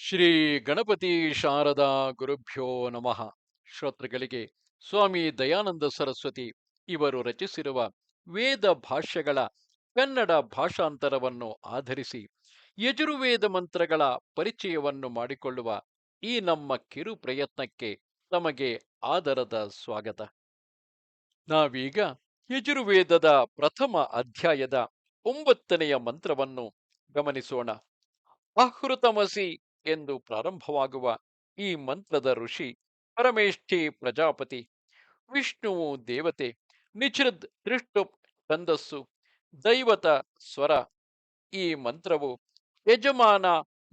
ಶ್ರೀ ಗಣಪತಿ ಶಾರದಾ ಗುರುಭ್ಯೋ ನಮಃ. ಶ್ರೋತೃಗಳಿಗೆ ಸ್ವಾಮಿ ದಯಾನಂದ ಸರಸ್ವತಿ ಇವರು ರಚಿಸಿರುವ ವೇದ ಭಾಷ್ಯಗಳ ಕನ್ನಡ ಭಾಷಾಂತರವನ್ನು ಆಧರಿಸಿ ಯಜುರ್ವೇದ ಮಂತ್ರಗಳ ಪರಿಚಯವನ್ನು ಮಾಡಿಕೊಳ್ಳುವ ಈ ನಮ್ಮ ಕಿರು ಪ್ರಯತ್ನಕ್ಕೆ ತಮಗೆ ಆದರದ ಸ್ವಾಗತ. ನಾವೀಗ ಯಜುರ್ವೇದದ ಪ್ರಥಮ ಅಧ್ಯಾಯದ ಒಂಬತ್ತನೆಯ ಮಂತ್ರವನ್ನು ಗಮನಿಸೋಣ. ಅಹೃತಮಸಿ ಎಂದು ಪ್ರಾರಂಭವಾಗುವ ಈ ಮಂತ್ರದ ಋಷಿ ಪರಮೇಷ್ಠಿ ಪ್ರಜಾಪತಿ ವಿಷ್ಣುವು ದೇವತೆ ನಿಚೃದ್ ದೃಷ್ಟು ಛಂದಸ್ಸು, ದೈವತ ಸ್ವರ. ಈ ಮಂತ್ರವು ಯಜಮಾನ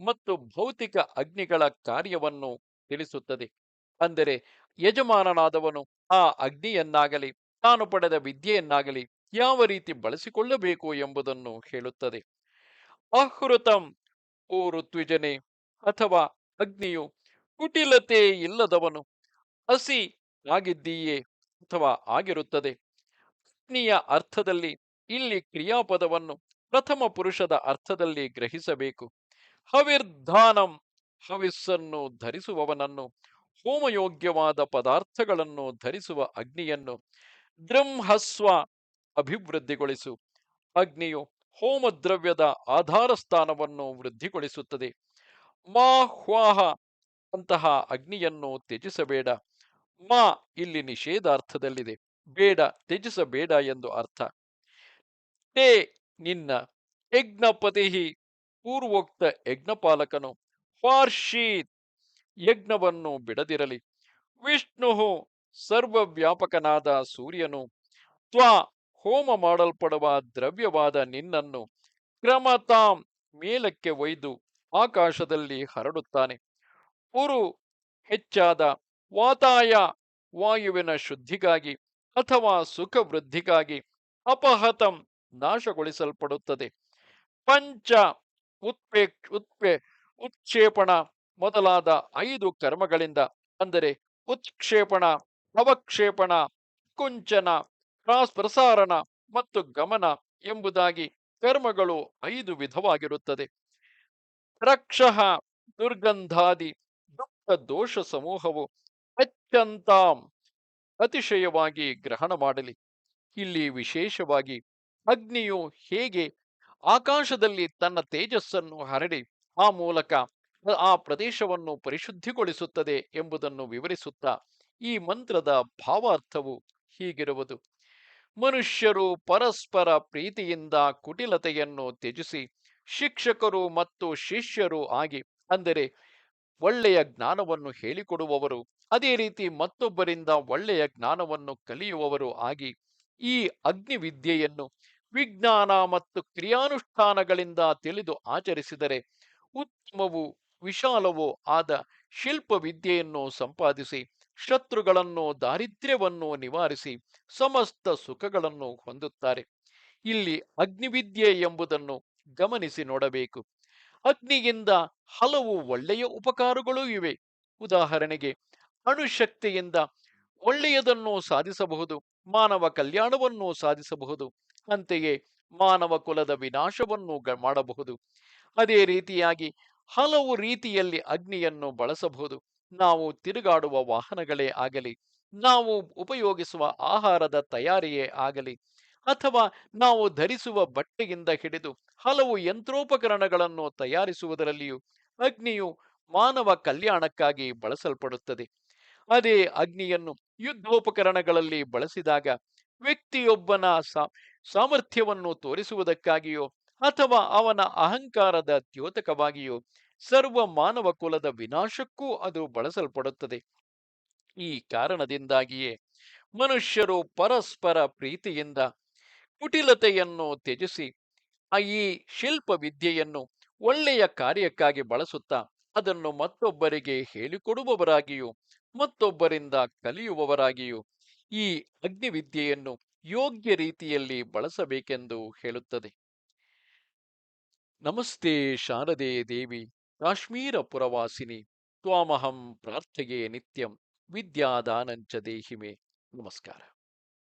ಮತ್ತು ಭೌತಿಕ ಅಗ್ನಿಗಳ ಕಾರ್ಯವನ್ನು ತಿಳಿಸುತ್ತದೆ. ಅಂದರೆ ಯಜಮಾನನಾದವನು ಆ ಅಗ್ನಿಯನ್ನಾಗಲಿ, ತಾನು ಪಡೆದ ವಿದ್ಯೆಯನ್ನಾಗಲಿ ಯಾವ ರೀತಿ ಬಳಸಿಕೊಳ್ಳಬೇಕು ಎಂಬುದನ್ನು ಹೇಳುತ್ತದೆ. ಅಹೃತಂ, ಓ ಋತ್ವಿಜನೆ ಅಥವಾ ಅಗ್ನಿಯು ಕುಟಿಲತೆ ಇಲ್ಲದವನು ಹಸಿ ಆಗಿದ್ದೀಯೇ ಅಥವಾ ಆಗಿರುತ್ತದೆ. ಅಗ್ನಿಯ ಅರ್ಥದಲ್ಲಿ ಇಲ್ಲಿ ಕ್ರಿಯಾಪದವನ್ನು ಪ್ರಥಮ ಪುರುಷದ ಅರ್ಥದಲ್ಲಿ ಗ್ರಹಿಸಬೇಕು. ಹವಿರ್ಧಾನಂ ಹವಿಸ್ಸನ್ನು ಧರಿಸುವವನನ್ನು ಹೋಮಯೋಗ್ಯವಾದ ಪದಾರ್ಥಗಳನ್ನು ಧರಿಸುವ ಅಗ್ನಿಯನ್ನು ದೃಂಹಸ್ವ ಅಭಿವೃದ್ಧಿಗೊಳಿಸು. ಅಗ್ನಿಯು ಹೋಮದ್ರವ್ಯದ ಆಧಾರ ಸ್ಥಾನವನ್ನು ವೃದ್ಧಿಗೊಳಿಸುತ್ತದೆ. ಮಾಹ್ವಾಹ ಅಂತಹ ಅಗ್ನಿಯನ್ನು ತ್ಯಜಿಸಬೇಡ. ಮಾ ಇಲ್ಲಿ ನಿಷೇಧಾರ್ಥದಲ್ಲಿದೆ. ಬೇಡ, ತ್ಯಜಿಸಬೇಡ ಎಂದು ಅರ್ಥ. ತೇ ನಿನ್ನ ಯಜ್ಞಪತಿ ಪೂರ್ವೋಕ್ತ ಯಜ್ಞಪಾಲಕನು ಫಾರ್ಶೀತ್ ಯಜ್ಞವನ್ನು ಬಿಡದಿರಲಿ. ವಿಷ್ಣು ಸರ್ವವ್ಯಾಪಕನಾದ ಸೂರ್ಯನು, ತ್ವಾ ಹೋಮ ಮಾಡಲ್ಪಡುವ ದ್ರವ್ಯವಾದ ನಿನ್ನನ್ನು ಕ್ರಮತಾಂ ಮೇಲಕ್ಕೆ ಒಯ್ದು ಆಕಾಶದಲ್ಲಿ ಹರಡುತ್ತಾನೆ. ಉರು ಹೆಚ್ಚಾದ ವಾತಾಯ ವಾಯುವಿನ ಶುದ್ಧಿಗಾಗಿ ಅಥವಾ ಸುಖ ವೃದ್ಧಿಗಾಗಿ ಅಪಹತಂ ನಾಶಗೊಳಿಸಲ್ಪಡುತ್ತದೆ. ಪಂಚ ಉತ್ಪೇ, ಉತ್ಪೆ, ಉತ್ಕ್ಷೇಪಣ ಮೊದಲಾದ ಐದು ಕರ್ಮಗಳಿಂದ ಅಂದರೆ ಉತ್ಕ್ಷೇಪಣ, ಅವಕ್ಷೇಪಣ, ಕುಂಚನ ಪ್ರಸಾರಣ ಮತ್ತು ಗಮನ ಎಂಬುದಾಗಿ ಕರ್ಮಗಳು ಐದು ವಿಧವಾಗಿರುತ್ತದೆ. ರಕ್ಷಃ ದುರ್ಗಂಧಾದಿ ದುಃಖ ದೋಷ ಸಮೂಹವು ಅತ್ಯಂತಾಂ ಅತಿಶಯವಾಗಿ ಗ್ರಹಣ ಮಾಡಲಿ. ಇಲ್ಲಿ ವಿಶೇಷವಾಗಿ ಅಗ್ನಿಯು ಹೇಗೆ ಆಕಾಶದಲ್ಲಿ ತನ್ನ ತೇಜಸ್ಸನ್ನು ಹರಡಿ ಆ ಮೂಲಕ ಆ ಪ್ರದೇಶವನ್ನು ಪರಿಶುದ್ಧಿಗೊಳಿಸುತ್ತದೆ ಎಂಬುದನ್ನು ವಿವರಿಸುತ್ತಾ ಈ ಮಂತ್ರದ ಭಾವಾರ್ಥವು ಹೀಗಿರುವುದು. ಮನುಷ್ಯರು ಪರಸ್ಪರ ಪ್ರೀತಿಯಿಂದ ಕುಟಿಲತೆಯನ್ನು ತ್ಯಜಿಸಿ ಶಿಕ್ಷಕರು ಮತ್ತು ಶಿಷ್ಯರು ಆಗಿ, ಅಂದರೆ ಒಳ್ಳೆಯ ಜ್ಞಾನವನ್ನು ಹೇಳಿಕೊಡುವವರು, ಅದೇ ರೀತಿ ಮತ್ತೊಬ್ಬರಿಂದ ಒಳ್ಳೆಯ ಜ್ಞಾನವನ್ನು ಕಲಿಯುವವರು ಆಗಿ, ಈ ಅಗ್ನಿವಿದ್ಯೆಯನ್ನು ವಿಜ್ಞಾನ ಮತ್ತು ಕ್ರಿಯಾನುಷ್ಠಾನಗಳಿಂದ ತಿಳಿದು ಆಚರಿಸಿದರೆ ಉತ್ತಮವೂ ವಿಶಾಲವೂ ಆದ ಶಿಲ್ಪ ವಿದ್ಯೆಯನ್ನು ಸಂಪಾದಿಸಿ, ಶತ್ರುಗಳನ್ನು ದಾರಿದ್ರ್ಯವನ್ನು ನಿವಾರಿಸಿ, ಸಮಸ್ತ ಸುಖಗಳನ್ನು ಹೊಂದುತ್ತಾರೆ. ಇಲ್ಲಿ ಅಗ್ನಿವಿದ್ಯೆ ಎಂಬುದನ್ನು ಗಮನಿಸಿ ನೋಡಬೇಕು. ಅಗ್ನಿಯಿಂದ ಹಲವು ಒಳ್ಳೆಯ ಉಪಕಾರಗಳು ಇವೆ. ಉದಾಹರಣೆಗೆ, ಅಣುಶಕ್ತಿಯಿಂದ ಒಳ್ಳೆಯದನ್ನು ಸಾಧಿಸಬಹುದು, ಮಾನವ ಕಲ್ಯಾಣವನ್ನು ಸಾಧಿಸಬಹುದು, ಅಂತೆಯೇ ಮಾನವ ಕುಲದ ವಿನಾಶವನ್ನು ಮಾಡಬಹುದು. ಅದೇ ರೀತಿಯಾಗಿ ಹಲವು ರೀತಿಯಲ್ಲಿ ಅಗ್ನಿಯನ್ನು ಬಳಸಬಹುದು. ನಾವು ತಿರುಗಾಡುವ ವಾಹನಗಳೇ ಆಗಲಿ, ನಾವು ಉಪಯೋಗಿಸುವ ಆಹಾರದ ತಯಾರಿಯೇ ಆಗಲಿ ಅಥವಾ ನಾವು ಧರಿಸುವ ಬಟ್ಟೆಯಿಂದ ಹಿಡಿದು ಹಲವು ಯಂತ್ರೋಪಕರಣಗಳನ್ನು ತಯಾರಿಸುವುದರಲ್ಲಿಯೂ ಅಗ್ನಿಯು ಮಾನವ ಕಲ್ಯಾಣಕ್ಕಾಗಿ ಬಳಸಲ್ಪಡುತ್ತದೆ. ಅದೇ ಅಗ್ನಿಯನ್ನು ಯುದ್ಧೋಪಕರಣಗಳಲ್ಲಿ ಬಳಸಿದಾಗ ವ್ಯಕ್ತಿಯೊಬ್ಬನ ಸಾಮರ್ಥ್ಯವನ್ನು ತೋರಿಸುವುದಕ್ಕಾಗಿಯೋ ಅಥವಾ ಅವನ ಅಹಂಕಾರದ ದ್ಯೋತಕವಾಗಿಯೋ ಸರ್ವ ಮಾನವ ಕುಲದ ವಿನಾಶಕ್ಕೂ ಅದು ಬಳಸಲ್ಪಡುತ್ತದೆ. ಈ ಕಾರಣದಿಂದಾಗಿಯೇ ಮನುಷ್ಯರು ಪರಸ್ಪರ ಪ್ರೀತಿಯಿಂದ ಕುಟಿಲತೆಯನ್ನು ತ್ಯಜಿಸಿ ಈ ಶಿಲ್ಪ ವಿದ್ಯೆಯನ್ನು ಒಳ್ಳೆಯ ಕಾರ್ಯಕ್ಕಾಗಿ ಬಳಸುತ್ತಾ, ಅದನ್ನು ಮತ್ತೊಬ್ಬರಿಗೆ ಹೇಳಿಕೊಡುವವರಾಗಿಯೂ, ಮತ್ತೊಬ್ಬರಿಂದ ಕಲಿಯುವವರಾಗಿಯೂ ಈ ಅಗ್ನಿವಿದ್ಯೆಯನ್ನು ಯೋಗ್ಯ ರೀತಿಯಲ್ಲಿ ಬಳಸಬೇಕೆಂದು ಹೇಳುತ್ತದೆ. ನಮಸ್ತೆ ಶಾರದೆ ದೇವಿ, ಕಾಶ್ಮೀರ ಪುರವಾಸಿನಿ, ತ್ವಾಮಹಂ ಪ್ರಾರ್ಥೆಯೇ ನಿತ್ಯಂ, ವಿದ್ಯಾದಾನಂಚ ದೇಹಿಮೆ. ನಮಸ್ಕಾರ.